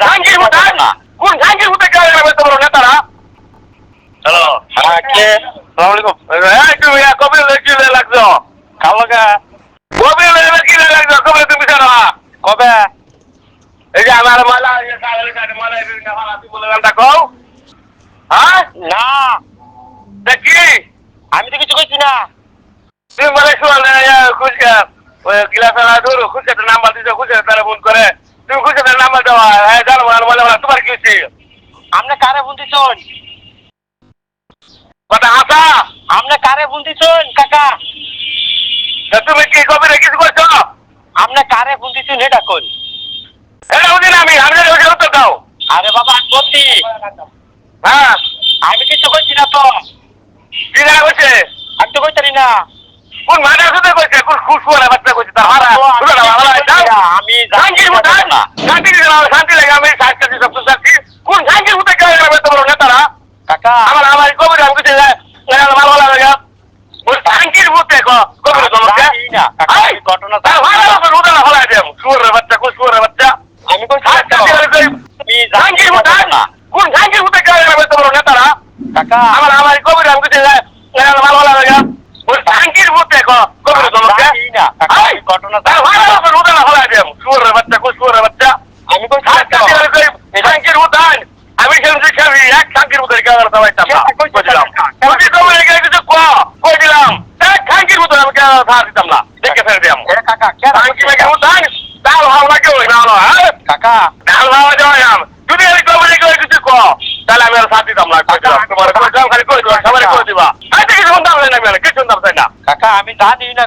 জাহাঙ্গীর হুদান কোন জাহাঙ্গীর হুদা কে হবে তোমার নেতারা? হ্যালো। হ্যাঁ, কে? সালাম আলাইকুম। এই তুমি ইয়া কবে লাগছো? কার লগে কবে লাগছো? কবে তুমি জানো কবে? এই যে আমার মালা এই মালা তুমি বলে গানটা কও। হ্যাঁ? না। কি? আমি তো কিছু কইছি না। তুমি বলে শুন খুশকা ওই গিলাসা না ধরো খুশকাতে নাম্বার দিতে খুশকা তারা ফোন করে। তুমি খুশকাতে নাম্বার হ্যাঁ। জানো আমার বলে বলে তোমার কি হচ্ছে আপনি কারে ফোন দিছুন কথা হাসা আপনি কারে ফোন দিছুন কাকা তুমি কি কবে কিছু করছ? আপনি কারে ফোন দিছুন এটা কোন এটা বুঝি আমি আমি উত্তর দাও। আরে বাবা আমি বলছি। হ্যাঁ। আমি কিছু কইছি না তো। কি জানা করছে আমি তো না। কোন মাঠে শুধু করছে কোন খুশ করে বাচ্চা করছে তার হারা তো আমি শুনো না ভালো কিছু কইছি না, আমি শান্তির জানি মতো না। শান্তি শান্তি লাগে আমি শান্তি দিতে সব শান্তি কোন শান্তির মতো কে হবে তোমার নেতারা। কাকা। আমার আমার কবে আমি কিছু ভালো লাগে। শান্তির মতো কবে তোমাকে ঘটনা বাচ্চা কোন শুয়োরের বাচ্চা? আমি কোন জাহাঙ্গীর মতো কে হবে তোমার নেতারা? কাকা। আমার আমার কবে আমি কিছু ভালো ভালো লাগে। শান্তির তোমাকে ঘটনা তার ভালো না। কোন বাচ্চা আমি কইছি না তো। শান্তির উদান আমি শুনছি খাবি এক শান্তির উদান কেন সবাইতাম না কেন কইছে বুঝলাম না? কেন? বুঝি কবে রেখে কিছু ক কই দিলাম এক শান্তির উদান আমি কেন সার দিতাম না দেখে ফেলে দিলাম এ কাকা কেন ডাল ভালো লাগে ওই? ভালো হ্যাঁ? কাকা ডাল ভালো যাওয়াম তুমি আমি কবে রেখে কিছু ক তাহলে আমি আর সার দিতাম না তোমার খালি কই দিলাম সবাই কই দিবা। কিছু শুনতাম না আমি আর কিছু শুনতাম চাই না। কাকা আমি জানি না